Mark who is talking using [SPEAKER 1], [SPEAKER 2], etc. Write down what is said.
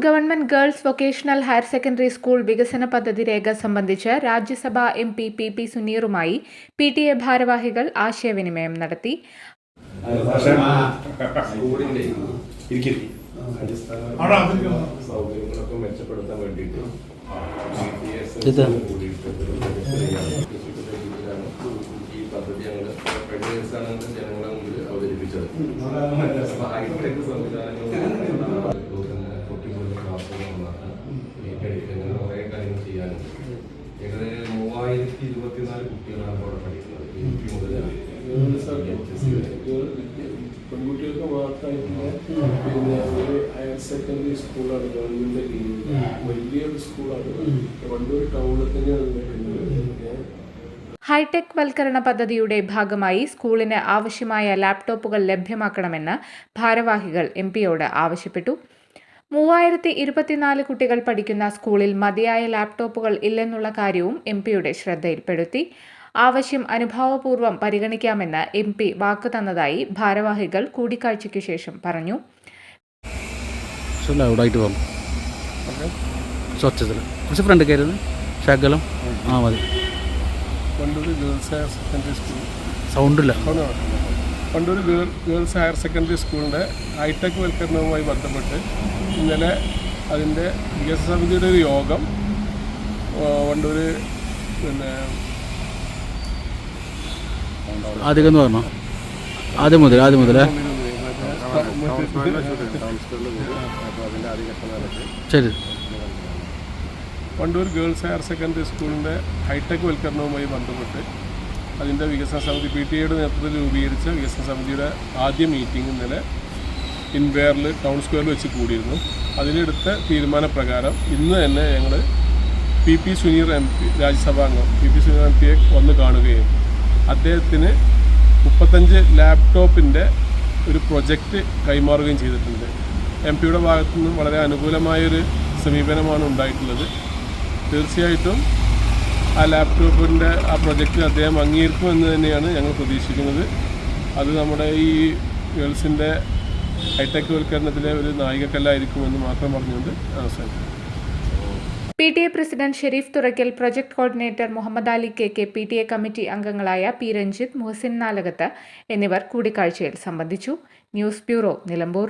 [SPEAKER 1] Government girls vocational higher secondary school വികസന പദ്ധതി രേഖ സംബന്ധിച്ച് രാജ്യസഭാ എം പി പി പി സുനീറുമായി പി ടി എ ഭാരവാഹികൾ ആശയവിനിമയം നടത്തി.
[SPEAKER 2] അവതരിപ്പിച്ചത് സംവിധാനങ്ങൾ മൂവായിരത്തി ഇരുപത്തിനാല് കുട്ടികളാണ് അവിടെ പഠിക്കുന്നത്. എൽ പി മുതൽ
[SPEAKER 3] പെൺകുട്ടികൾക്ക് മാത്രമായിട്ടുള്ള പിന്നെ ഒരു ഹയർ സെക്കൻഡറി സ്കൂളാണ് ഗവൺമെന്റ് കീഴിൽ വലിയൊരു സ്കൂളാണ്. വണ്ടൂർ ടൗണിൽ തന്നെയാണ് വരുന്നത്.
[SPEAKER 1] ഹൈടെക് വൽക്കരണ പദ്ധതിയുടെ ഭാഗമായി സ്കൂളിന് ആവശ്യമായ ലാപ്ടോപ്പുകൾ ലഭ്യമാക്കണമെന്ന് ഭാരവാഹികൾ എം പിയോട് ആവശ്യപ്പെട്ടു. മൂവായിരത്തി ഇരുപത്തിനാല് കുട്ടികൾ പഠിക്കുന്ന സ്കൂളിൽ മതിയായ ലാപ്ടോപ്പുകൾ ഇല്ലെന്നുള്ള കാര്യവും എം പിയുടെ ശ്രദ്ധയിൽപ്പെടുത്തി. ആവശ്യം അനുഭാവപൂർവം പരിഗണിക്കാമെന്ന് എം പി വാക്ക് തന്നതായി ഭാരവാഹികൾ കൂടിക്കാഴ്ചയ്ക്കു ശേഷം പറഞ്ഞു.
[SPEAKER 4] കുറച്ച് ഫ്രണ്ട് കയറുന്നത് ശകലം. ആ മതി. സൗണ്ടില്ല.
[SPEAKER 3] Wandoor girl girls higher secondary സ്കൂളിന്റെ ഹൈടെക് വൽക്കരണവുമായി ബന്ധപ്പെട്ട് ഇന്നലെ അതിന്റെ വികസന സമിതിയുടെ ഒരു യോഗം പണ്ടൊരു വണ്ടൂർ പിന്നെ
[SPEAKER 4] ആദ്യം പറഞ്ഞു പറഞ്ഞോ? ആദ്യം മുതൽ ആദ്യം മുതൽ ശരി.
[SPEAKER 3] വണ്ടൂർ ഗേൾസ് ഹയർ സെക്കൻഡറി സ്കൂളിന്റെ ഹൈടെക് വൽക്കരണവുമായി ബന്ധപ്പെട്ട് അതിന്റെ വികസന സമിതി പി ടി എയുടെ നേതൃത്വത്തിൽ രൂപീകരിച്ച വികസന സമിതിയുടെ ആദ്യ മീറ്റിംഗ് ഇന്നലെ ഇൻവെയറിൽ ടൗൺ സ്ക്വയറിൽ വെച്ച് കൂടിയിരുന്നു. അതിലെടുത്ത തീരുമാനപ്രകാരം ഇന്ന് തന്നെ ഞങ്ങൾ P P Suneer M P രാജ്യസഭാംഗം P P Suneer M പിയെ വന്ന് കാണുകയും അദ്ദേഹത്തിന് മുപ്പത്തഞ്ച് ലാപ്ടോപ്പിന്റെ ഒരു പ്രൊജക്റ്റ് കൈമാറുകയും ചെയ്തിട്ടുണ്ട്. എം പിയുടെ ഭാഗത്തു നിന്നും വളരെ അനുകൂലമായൊരു സമീപനമാണ് ഉണ്ടായിട്ടുള്ളത്. തീർച്ചയായിട്ടും ആ ലാപ്ടോപ്പിന്റെ ആ പ്രൊജക്റ്റിൽ അദ്ദേഹം അംഗീകരിക്കും എന്ന് തന്നെയാണ് ഞങ്ങൾ പ്രതീക്ഷിക്കുന്നത്. അത് നമ്മുടെ ഈ ഗേൾസിന്റെ ഹൈടെക് വൽക്കരണത്തിലെ ഒരു നായികക്കല്ലായിരിക്കുമെന്ന് മാത്രം പറഞ്ഞുകൊണ്ട് അവസാനിക്കും
[SPEAKER 1] P T A president Shareef Thurakkal project coordinator Muhammad Ali K K P T A committee അംഗങ്ങളായ പി രഞ്ജിത്ത് മുഹസിൻ നാലകത്ത് എന്നിവർ കൂടിക്കാഴ്ചയിൽ സംബന്ധിച്ചു. News bureau Nilambur.